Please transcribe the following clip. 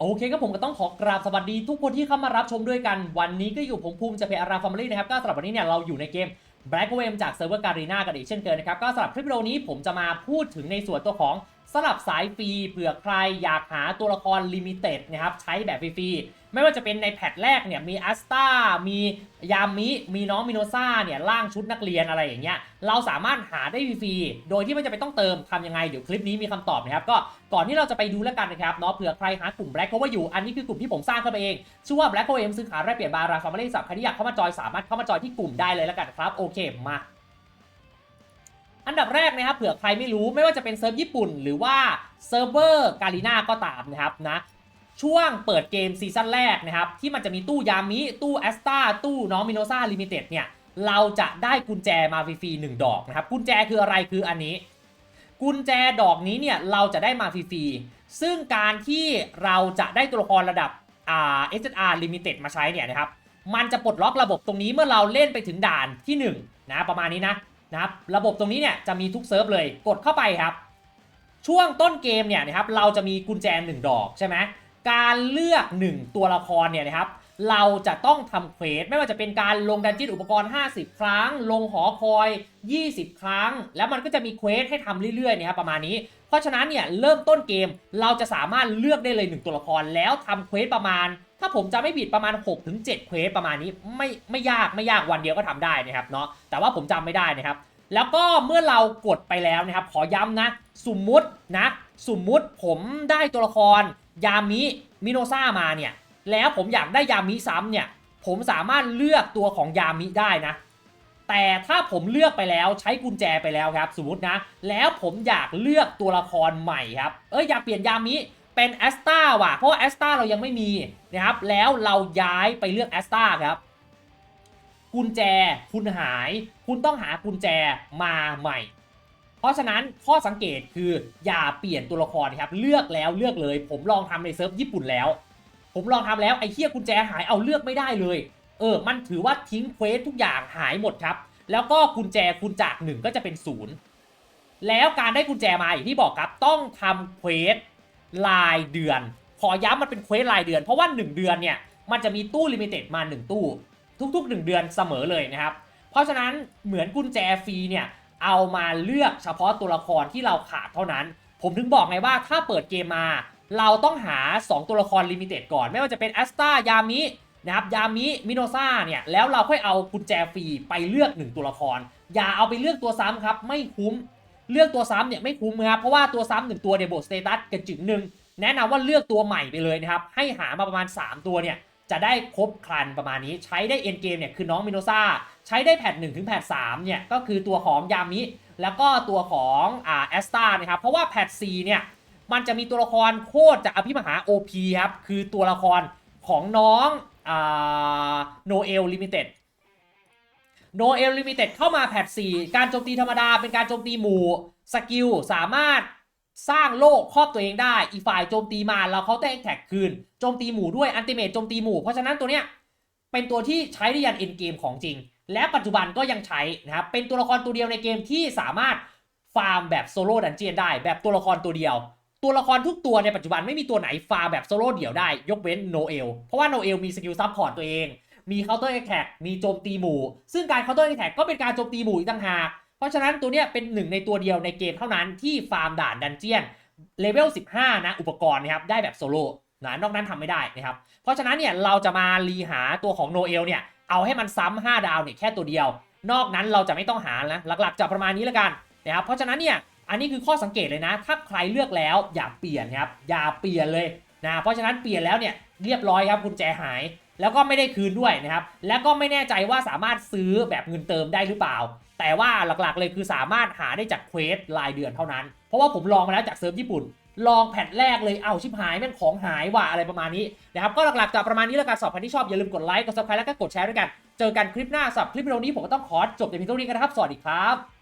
โอเคก็ผมก็ต้องขอกราบสวัสดีทุกคนที่เข้ามารับชมด้วยกัน วันนี้ก็อยู่ผมภูมิจะเป็นอาราฟาร์มลี่นะครับ ก็สำหรับวันนี้เนี่ยเราอยู่ในเกม Black w a m จากเซิร์ฟเวอร์การีนากันอีกเช่นเคยนะครับ ก็สำหรับคลิปวิดีโอนี้ผมจะมาพูดถึงในส่วนตัวของสลับสายฟรีเผื่อใครอยากหาตัวละครลิมิเต็ดนะครับใช้แบบฟรีๆ ไม่ว่าจะเป็นในแพทแรกเนี่ยมีอัสตามียามิ มีน้องมิโนซ่าเนี่ยร่างชุดนักเรียนอะไรอย่างเงี้ย เราสามารถหาได้ฟรีโดยที่ไม่จำเป็นต้องเติมทำยังไง เดี๋ยวคลิปนี้มีคำตอบนะครับ ก็ก่อนที่เราจะไปดูแล้วกันนะครับเนาะเผื่อใครหากลุ่ม Black Cover อยู่ อันนี้คือกลุ่มที่ผมสร้างขึ้นมาเอง ชื่อว่า Black Cover ซื้อขายแลกเปลี่ยนบาราฟาร์มลี่สับใครที่อยากเข้ามาจอยสามารถเข้ามาจอยที่กลุ่มได้เลยแล้วกันครับโอเคมาอันดับแรกนะครับเผื่อใครไม่รู้ไม่ว่าจะเป็นเซิร์ฟญี่ปุ่น หรือว่าเซิร์ฟเวอร์การีนาก็ตามนะครับนะ ช่วงเปิดเกมซีซั่นแรกนะครับที่มันจะมีตู้ยามิตู้แอสตาตู้น้องมิโนซ่าลิมิเต็ดเนี่ยเราจะได้กุญแจมาฟรีๆหนึ่งดอกนะครับกุญแจคืออะไรคืออันนี้ กุญแจดอกนี้เนี่ยเราจะได้มาฟรีๆซึ่งการที่เราจะได้ตัวละครระดับอ่า SSR Limited มาใช้เนี่ยนะครับมันจะปลดล็อกระบบตรงนี้เมื่อเราเล่นไปถึงด่านที่1นะประมาณนี้นะนะครับระบบตรงนี้เนี่ยจะมีทุกเซิร์ฟเลยกดเข้าไปครับ ช่วงต้นเกมเนี่ยนะครับเราจะมีกุญแจ 1 ดอกใช่ไหม การเลือก 1 ตัวละครเนี่ยนะครับเราจะต้องทำเควสไม่ว่าจะเป็นการลงดันจินอุปกรณ์ 50 ครั้ง ลงหอคอย 20 ครั้ง แล้วมันก็จะมีเควสให้ทำเรื่อยๆนะครับประมาณนี้ เพราะฉะนั้นเนี่ยเริ่มต้นเกมเราจะสามารถเลือกได้เลย 1 ตัวละครแล้วทำเควสประมาณ ถ้าผมจะไม่ผิดประมาณ 6-7เควสประมาณนี้ไม่ไม่ยากไม่ยากวันเดียวก็ทำได้นะครับเนาะแต่ว่าผมจำไม่ได้นะครับ แล้วก็เมื่อเรากดไปแล้วนะครับขอย้ำนะสมมุตินะสมมุติผมได้ตัวละคร ยามิมิโนซ่ามาเนี่ย แล้วผมอยากได้ยามิซ้ำเนี่ย ผมสามารถเลือกตัวของยามิได้นะ แต่ถ้าผมเลือกไปแล้วใช้กุญแจไปแล้วครับ สมมตินะ แล้วผมอยากเลือกตัวละครใหม่ครับ เอ้ยอยากเปลี่ยนยามิเป็นแอสตาว่ะ เพราะแอสตาเรายังไม่มีนะครับ แล้วเราย้ายไปเลือกแอสตาครับ กุญแจคุณหาย คุณต้องหากุญแจมาใหม่ เพราะฉะนั้นข้อสังเกตคืออย่าเปลี่ยนตัวละครครับเลือกแล้วเลือกเลย ผมลองทำในเซิร์ฟญี่ปุ่นแล้ว ผมลองทำแล้วไอ้เหี้ยกุญแจหายเอาเลือกไม่ได้เลยเออมันถือว่าทิ้งเควสทุกอย่างหายหมดครับ แล้วก็กุญแจคุณจากหนึ่งก็จะเป็นศูนย์แล้วการได้กุญแจมาอย่างที่บอกครับต้องทำเควสรายเดือน ขอย้ำมันเป็นเควสรายเดือน เพราะว่า 1 เดือนเนี่ยมันจะมีตู้ลิมิเต็ดมา 1 ตู้ ทุกๆ 1 เดือนเสมอเลยนะครับ เพราะฉะนั้นเหมือนกุญแจฟรีเนี่ย เอามาเลือกเฉพาะตัวละครที่เราขาดเท่านั้น ผมถึงบอกไงว่าถ้าเปิดเกมมา เราต้องหา 2 ตัวละครลิมิเต็ดก่อน ไม่ว่าจะเป็นแอสตายามินะครับยามิมิโนซ่าเนี่ยแล้วเราค่อยเอากุญแจฟรีไปเลือก 1 ตัวละคร อย่าเอาไปเลือกตัวซ้ำครับไม่คุ้มเลือกตัวซ้ำเนี่ยไม่คุ้มครับเพราะว่าตัวซ้ำหนึ่งตัวเนี่ยบวกสเตตัสกันจึงหนึ่งแนะนำว่าเลือกตัวใหม่ไปเลยนะครับให้หามาประมาณ 3 ตัวเนี่ย จะได้ครบครันประมาณนี้ใช้ได้เอ็นเกมเนี่ยคือน้องมิโนซ่าใช้ได้แพท1ถึงแพท3เนี่ยก็คือตัวของยามิ แล้วก็ตัวของอ่าแอสตานะครับเพราะว่าแพท4เนี่ยมันจะมีตัวละครโคตรจากอภิมหา OP ครับคือตัวละครของน้องโนเอลลิมิเต็ดโนเอลลิมิเต็ดเข้ามาแพท4การโจมตีธรรมดาเป็นการโจมตีหมู่ สกิลสามารถ สร้างโลกครอบตัวเองได้ อีกฝ่ายโจมตีมาเราเขาเตะแท็กคืน โจมตีหมู่ด้วยอันติเมตโจมตีหมู่ เพราะฉะนั้นตัวเนี้ยเป็นตัวที่ใช้ได้ยันเอ็นเกมของจริง และปัจจุบันก็ยังใช้นะครับ เป็นตัวละครตัวเดียวในเกมที่สามารถฟาร์มแบบโซโล่ดันเจียนได้ แบบตัวละครตัวเดียว ตัวละครทุกตัวในปัจจุบันไม่มีตัวไหนฟาร์มแบบโซโล่เดี่ยวได้ ยกเว้นโนเอล เพราะว่าโนเอลมีสกิลซับพอร์ตตัวเอง มีเคาน์เตอร์แอ t แทกมีโจมตีหมู่ ซึ่งการเคาน์เตอร์แอ t แทกก็เป็นการโจมตีหมู่อีกต่างหาก เพราะฉะนั้นตัวเนี้ยเป็นหนึ่งในตัวเดียวในเกมเท่านั้นที่ฟาร์มด่านดันเจียนเลเวล 15 นะ อุปกรณ์นะครับได้แบบโซโล่นะนอกนั้นทำไม่ได้นะครับ เพราะฉะนั้นเนี่ยเราจะมารีหาตัวของโนเอลเนี่ยเอาให้มันซ้ำ5ดาวเนี่ยแค่ตัวเดียว นอกนั้นเราจะไม่ต้องหานะหลักๆจะประมาณนี้แล้วกันนะครับเพราะฉะนั้นเนี่ยอันนี้คือข้อสังเกตเลยนะ ถ้าใครเลือกแล้วอย่าเปลี่ยนครับอย่าเปลี่ยนเลยนะเพราะฉะนั้นเปลี่ยนแล้วเนี่ยเรียบร้อยครับกุญแจหาย แล้วก็ไม่ได้คืนด้วยนะครับ แล้วก็ไม่แน่ใจว่าสามารถซื้อแบบเงินเติมได้หรือเปล่า แต่ว่าหลักๆเลยคือสามารถหาได้จากเควสรายเดือนเท่านั้น เพราะว่าผมลองมาแล้วจากเซิร์ฟญี่ปุ่น ลองแผ่นแรกเลย เอาชิบหายแม่งของหายว่ะอะไรประมาณนี้นะครับ ก็หลักๆจะประมาณนี้แล้วกันสอบใครที่ชอบอย่าลืมกดไลค์ กดซับสไครต์แล้วก็กดแชร์ด้วยกัน เจอกันคลิปหน้าสับคลิปวิดีโอนี้ผมก็ต้องขอจบแต่เพียงเท่านี้กันนะครับ สวัสดีครับ